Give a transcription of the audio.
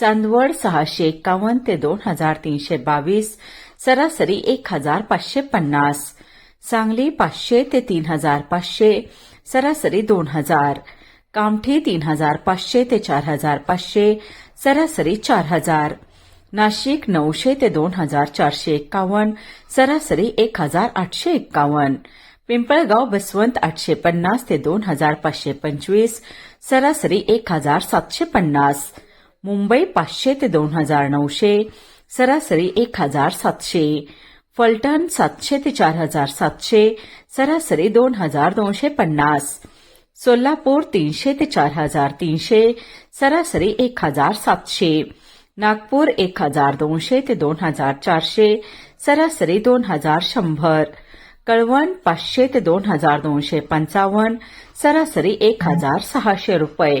चांदवड सहाशे एक्कावन्न ते दोन हजार तीनशे बावीस सरासरी एक हजार पाचशे पन्नास सांगली पाचशे ते तीन हजार पाचशे सरासरी दोन हजार कामठी तीन हजार पाचशे ते चार हजार पाचशे सरासरी चार हजार नाशिक नऊशे ते दोन हजार चारशे एक्कावन्न सरासरी एक हजार आठशे एक्कावन्न पिंपळगाव बसवंत आठशे पन्नास ते दोन हजार पाचशे पंचवीस सरासरी एक हजार सातशे पन्नास मुंबई पाचशे ते दोन हजार नऊशे सरासरी एक हजार सातशे. फलटण सातशे ते चार हजार सातशे सरासरी दोन हजार दोनशे पन्नास. सोलापूर तीनशे ते चार हजार तीनशे सरासरी एक हजार सातशे. नागपूर एक हजार दोनशे ते दोन हजार चारशे सरासरी दोन हजार शंभर. कळवण पाचशे ते दोन हजार दोनशे पंचावन्न सरासरी एक हजार सहाशे रुपये.